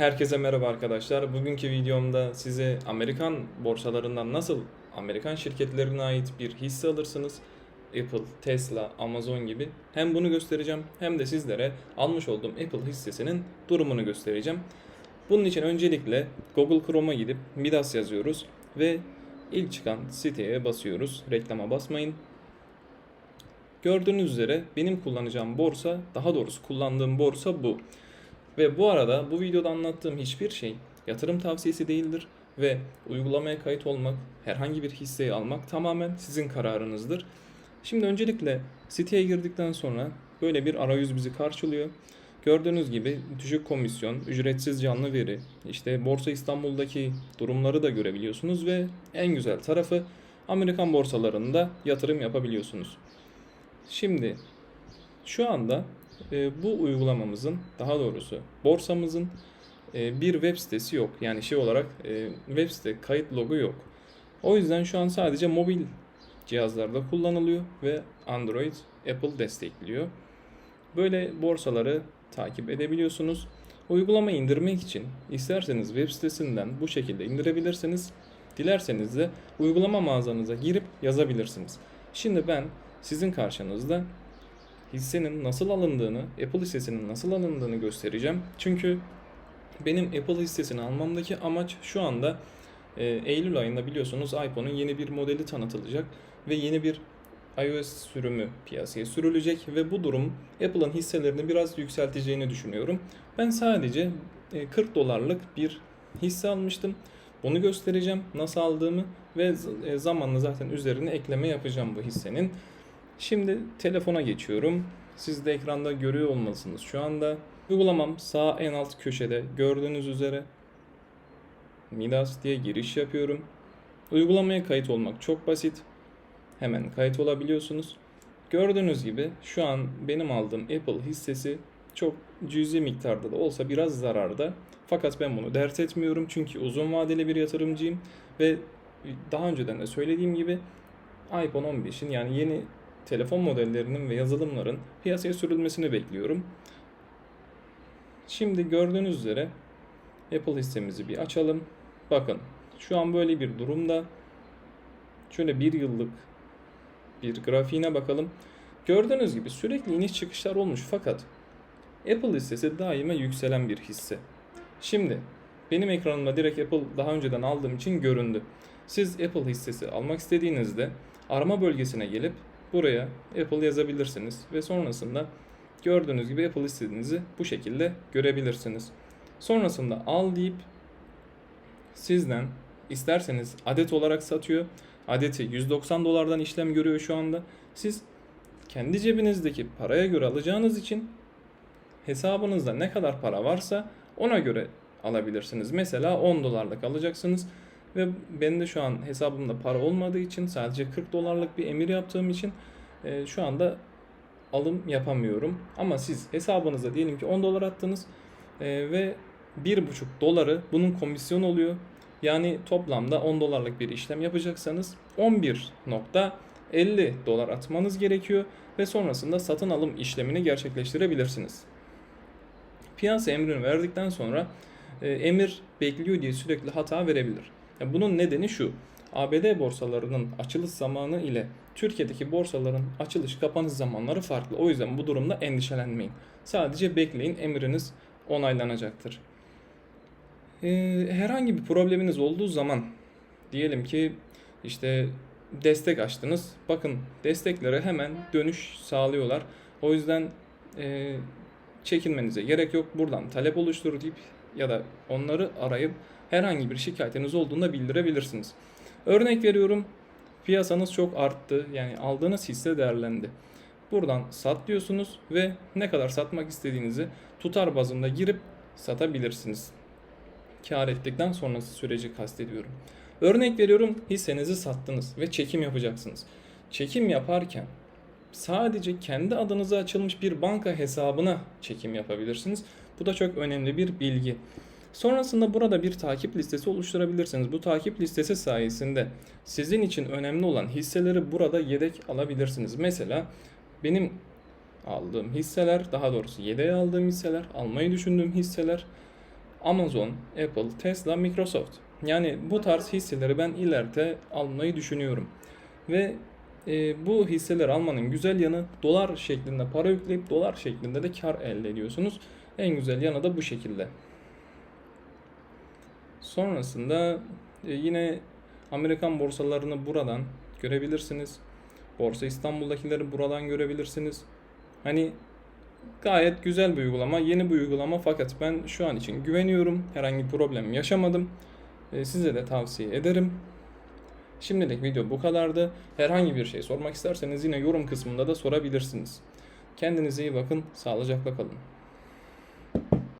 Herkese merhaba arkadaşlar. Bugünkü videomda size Amerikan borsalarından nasıl Amerikan şirketlerine ait bir hisse alırsınız. Apple, Tesla, Amazon gibi. Hem bunu göstereceğim hem de sizlere almış olduğum Apple hissesinin durumunu göstereceğim. Bunun için öncelikle Google Chrome'a gidip Midas yazıyoruz ve ilk çıkan siteye basıyoruz. Reklama basmayın. Gördüğünüz üzere benim kullanacağım borsa, daha doğrusu kullandığım borsa bu. Ve bu arada bu videoda anlattığım hiçbir şey yatırım tavsiyesi değildir ve uygulamaya kayıt olmak, herhangi bir hisseyi almak tamamen sizin kararınızdır. Şimdi öncelikle siteye girdikten sonra böyle bir arayüz bizi karşılıyor. Gördüğünüz gibi düşük komisyon, ücretsiz canlı veri, işte Borsa İstanbul'daki durumları da görebiliyorsunuz ve en güzel tarafı Amerikan borsalarında yatırım yapabiliyorsunuz. Şimdi şu anda e, bu uygulamamızın daha doğrusu borsamızın e, bir web sitesi yok. Yani şey olarak e, web site kayıt logo yok. O yüzden şu an sadece mobil cihazlarda kullanılıyor ve Android, Apple destekliyor. Böyle borsaları takip edebiliyorsunuz. Uygulamayı indirmek için isterseniz web sitesinden bu şekilde indirebilirsiniz. Dilerseniz de uygulama mağazanıza girip yazabilirsiniz. Şimdi ben sizin karşınızda hissenin nasıl alındığını, Apple hissesinin nasıl alındığını göstereceğim. Çünkü benim Apple hissesini almamdaki amaç şu anda e, Eylül ayında biliyorsunuz iPhone'un yeni bir modeli tanıtılacak ve yeni bir iOS sürümü piyasaya sürülecek ve bu durum Apple'ın hisselerini biraz yükselteceğini düşünüyorum. Ben sadece e, 40 dolarlık bir hisse almıştım. Bunu göstereceğim nasıl aldığımı ve e, zamanla zaten üzerine ekleme yapacağım bu hissenin. Şimdi telefona geçiyorum. Siz de ekranda görüyor olmalısınız şu anda. Uygulamam sağ en alt köşede gördüğünüz üzere Midas diye giriş yapıyorum. Uygulamaya kayıt olmak çok basit. Hemen kayıt olabiliyorsunuz. Gördüğünüz gibi şu an benim aldığım Apple hissesi çok cüzi miktarda da olsa biraz zararda. Fakat ben bunu dert etmiyorum çünkü uzun vadeli bir yatırımcıyım ve daha önceden de söylediğim gibi iPhone 15'in yani yeni telefon modellerinin ve yazılımların piyasaya sürülmesini bekliyorum. Şimdi gördüğünüz üzere Apple hissemizi bir açalım. Bakın şu an böyle bir durumda. Şöyle bir yıllık bir grafiğine bakalım. Gördüğünüz gibi sürekli iniş çıkışlar olmuş fakat Apple hissesi daima yükselen bir hisse. Şimdi benim ekranımda direkt Apple daha önceden aldığım için göründü. Siz Apple hissesi almak istediğinizde arama bölgesine gelip buraya Apple yazabilirsiniz ve sonrasında gördüğünüz gibi Apple hissenizi bu şekilde görebilirsiniz. Sonrasında al deyip sizden isterseniz adet olarak satıyor. Adeti 190 dolardan işlem görüyor şu anda. Siz kendi cebinizdeki paraya göre alacağınız için hesabınızda ne kadar para varsa ona göre alabilirsiniz. Mesela 10 dolarlık alacaksınız ve benim de şu an hesabımda para olmadığı için sadece 40 dolarlık bir emir yaptığım için e, şu anda alım yapamıyorum. Ama siz hesabınıza diyelim ki 10 dolar attınız e, ve 1,5 doları bunun komisyon oluyor. Yani toplamda 10 dolarlık bir işlem yapacaksanız 11.50 dolar atmanız gerekiyor ve sonrasında satın alım işlemini gerçekleştirebilirsiniz. Piyasa emrini verdikten sonra e, emir bekliyor diye sürekli hata verebilir. Ya bunun nedeni şu. ABD borsalarının açılış zamanı ile Türkiye'deki borsaların açılış kapanış zamanları farklı. O yüzden bu durumda endişelenmeyin. Sadece bekleyin emriniz onaylanacaktır. Ee, herhangi bir probleminiz olduğu zaman diyelim ki işte destek açtınız. Bakın desteklere hemen dönüş sağlıyorlar. O yüzden e, çekinmenize gerek yok. Buradan talep oluştur deyip ya da onları arayıp herhangi bir şikayetiniz olduğunda bildirebilirsiniz. Örnek veriyorum piyasanız çok arttı yani aldığınız hisse değerlendi. Buradan sat diyorsunuz ve ne kadar satmak istediğinizi tutar bazında girip satabilirsiniz. Kar ettikten sonrası süreci kastediyorum. Örnek veriyorum hissenizi sattınız ve çekim yapacaksınız. Çekim yaparken sadece kendi adınıza açılmış bir banka hesabına çekim yapabilirsiniz. Bu da çok önemli bir bilgi. Sonrasında burada bir takip listesi oluşturabilirsiniz. Bu takip listesi sayesinde sizin için önemli olan hisseleri burada yedek alabilirsiniz. Mesela benim aldığım hisseler, daha doğrusu yedeğe aldığım hisseler, almayı düşündüğüm hisseler Amazon, Apple, Tesla, Microsoft. Yani bu tarz hisseleri ben ileride almayı düşünüyorum. Ve e, bu hisseleri almanın güzel yanı dolar şeklinde para yükleyip dolar şeklinde de kar elde ediyorsunuz. En güzel yanı da bu şekilde. Sonrasında e, yine Amerikan borsalarını buradan görebilirsiniz. Borsa İstanbul'dakileri buradan görebilirsiniz. Hani gayet güzel bir uygulama, yeni bir uygulama fakat ben şu an için güveniyorum. Herhangi bir problem yaşamadım. E, size de tavsiye ederim. Şimdilik video bu kadardı. Herhangi bir şey sormak isterseniz yine yorum kısmında da sorabilirsiniz. Kendinize iyi bakın, sağlıcakla kalın.